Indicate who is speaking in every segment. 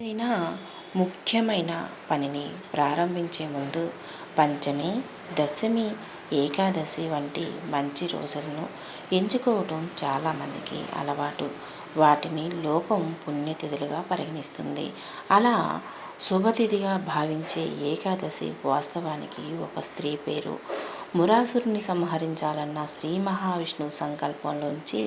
Speaker 1: ఏదైనా ముఖ్యమైన పనిని ప్రారంభించే ముందు పంచమి దశమి ఏకాదశి వంటి మంచి రోజులను ఎంచుకోవటం చాలామందికి అలవాటు. వాటిని లోకం పుణ్యతిథులుగా పరిగణిస్తుంది. అలా శుభతిథిగా భావించే ఏకాదశి వాస్తవానికి ఒక స్త్రీ పేరు. మురాసురుని సంహరించాలన్న శ్రీ మహావిష్ణువు సంకల్పంలోంచి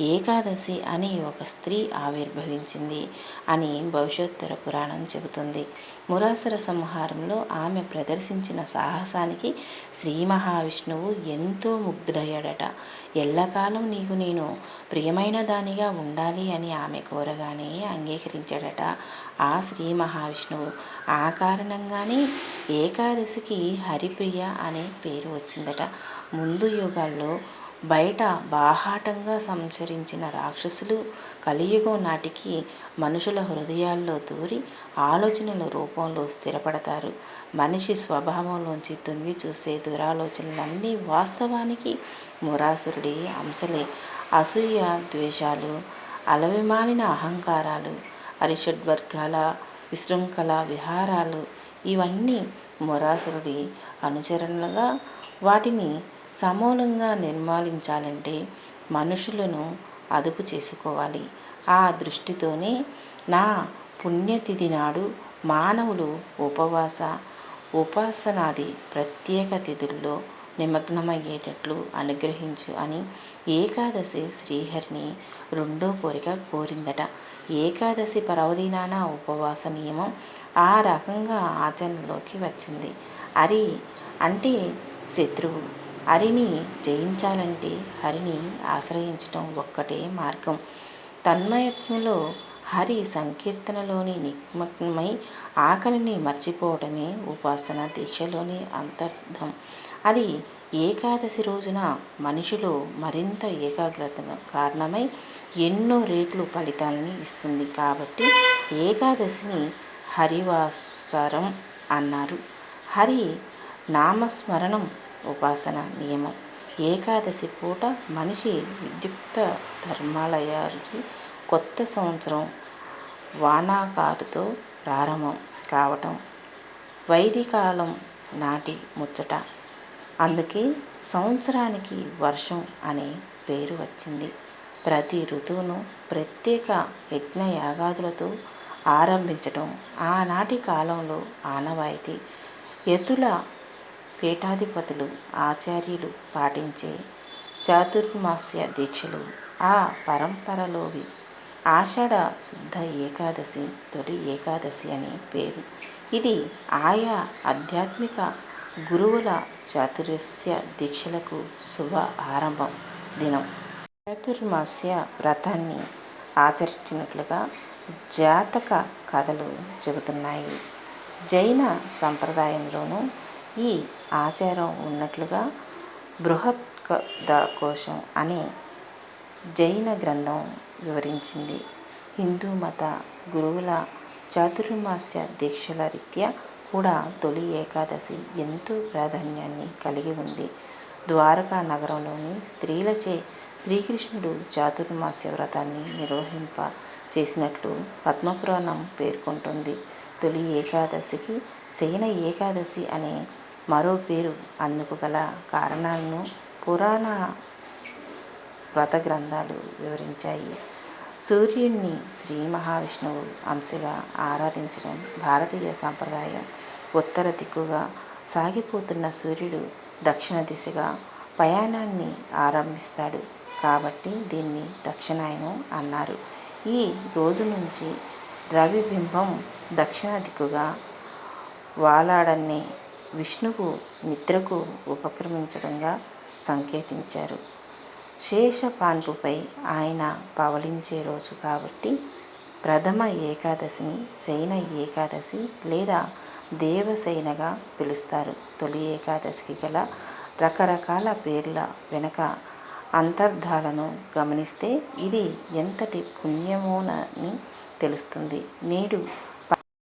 Speaker 1: ఏకాదశి అని ఒక స్త్రీ ఆవిర్భవించింది అని భవిష్యోత్తర పురాణం చెబుతుంది. మురాసుర సంహారంలో ఆమె ప్రదర్శించిన సాహసానికి శ్రీ మహావిష్ణువు ఎంతో ముగ్ధుడయ్యాడట. ఎల్లకాలం నీకు నేను ప్రియమైన దానిగా ఉండాలి అని ఆమె కోరగానే అంగీకరించాడట. ఆ శ్రీ మహావిష్ణువు ఆ కారణంగానే ఏకాదశికి హరిప్రియ అనే పేరు వచ్చిందట. ముందు యుగాల్లో బయట బాహాటంగా సంచరించిన రాక్షసులు కలియుగం నాటికి మనుషుల హృదయాల్లో దూరి ఆలోచనల రూపంలో స్థిరపడతారు. మనిషి స్వభావంలోంచి తొంగి చూసే దురాలోచనలన్నీ వాస్తవానికి మురాసురుడి అంశలే. అసూయ ద్వేషాలు అలవిమాలిన అహంకారాలు అరిషడ్వర్గాల విశృంఖల విహారాలు ఇవన్నీ మురాసురుడి అనుచరణలుగా వాటిని సమూలంగా నిర్మాలించాలంటే మనుషులను అదుపు చేసుకోవాలి. ఆ దృష్టితోనే నా పుణ్యతిథి నాడు మానవులు ఉపవాస ఉపాసనాది ప్రత్యేక తిథుల్లో నిమగ్నమయ్యేటట్లు అనుగ్రహించు అని ఏకాదశి శ్రీహరిని రెండో కోరిక కోరిందట. ఏకాదశి పర్వదినాన ఉపవాస నియమం ఆ రకంగా ఆచరణలోకి వచ్చింది. అరి అంటే శత్రువు. హరిని జయించాలంటే హరిని ఆశ్రయించటం ఒక్కటే మార్గం. తన్మయత్వంలో హరి సంకీర్తనలోని నిమగ్నమై ఆకలిని మర్చిపోవడమే ఉపాసన దీక్షలోని అంతర్థం అది ఏకాదశి రోజున మనిషిలో మరింత ఏకాగ్రతను కారణమై ఎన్నో రేట్లు ఫలితాలని ఇస్తుంది కాబట్టి ఏకాదశిని హరివాసరం అన్నారు. హరి నామస్మరణం ఉపాసన నియమం. ఏకాదశి పూట మనిషి విద్యుక్త ధర్మాలయానికి కొత్త సంవత్సరం వానాకారుతో ప్రారంభం కావటం వైదికాలం నాటి ముచ్చట. అందుకే సంవత్సరానికి వర్షం అనే పేరు వచ్చింది. ప్రతి ఋతువును ప్రత్యేక యజ్ఞయాగాదులతో ఆరంభించటం ఆనాటి కాలంలో ఆనవాయితీ. ఎద్దుల పీఠాధిపతులు ఆచార్యులు పాటించే చాతుర్మాస్య దీక్షలు ఆ పరంపరలోవి. ఆషాఢ శుద్ధ ఏకాదశి తొలి ఏకాదశి అని పేరు. ఇది ఆయా ఆధ్యాత్మిక గురువుల చాతుర్యస్య దీక్షలకు శుభ ఆరంభం దినం. చాతుర్మాస్య వ్రతాన్ని ఆచరించినట్లుగా జాతక కథలు చెబుతున్నాయి. జైన సంప్రదాయంలోనూ ఈ ఆచారం ఉన్నట్లుగా బృహత్ కోశం అనే జైన గ్రంథం వివరించింది. హిందూ మత గురువుల చాతుర్మాస్య దీక్షల రీత్యా కూడా తొలి ఏకాదశి ఎంతో ప్రాధాన్యాన్ని కలిగి ఉంది. ద్వారకా నగరంలోని స్త్రీలచే శ్రీకృష్ణుడు చాతుర్మాస్య వ్రతాన్ని నిర్వహింప చేసినట్లు పద్మపురాణం పేర్కొంటుంది. తొలి ఏకాదశికి శయన ఏకాదశి అనే మరో పేరు అందుకు గల కారణాలను పురాణ వ్రత గ్రంథాలు వివరించాయి. సూర్యుడిని శ్రీ మహావిష్ణువు అంశగా ఆరాధించడం భారతీయ సాంప్రదాయం ఉత్తర దిక్కుగా సాగిపోతున్న సూర్యుడు దక్షిణ దిశగా ప్రయాణాన్ని ఆరంభిస్తాడు. కాబట్టి దీన్ని దక్షిణాయనం అన్నారు. ఈ రోజు నుంచి రవిబింబం దక్షిణ దిక్కుగా వాలాడని విష్ణువు నిద్రకు ఉపక్రమించడంగా సంకేతించారు. శేషపాన్పుపై ఆయన పవలించే రోజు కాబట్టి ప్రథమ ఏకాదశిని శయన ఏకాదశి లేదా దేవసేనగా పిలుస్తారు. తొలి ఏకాదశికి గల రకరకాల పేర్ల వెనక అంతర్థాలను గమనిస్తే ఇది ఎంతటి పుణ్యమోనని తెలుస్తుంది. నేడు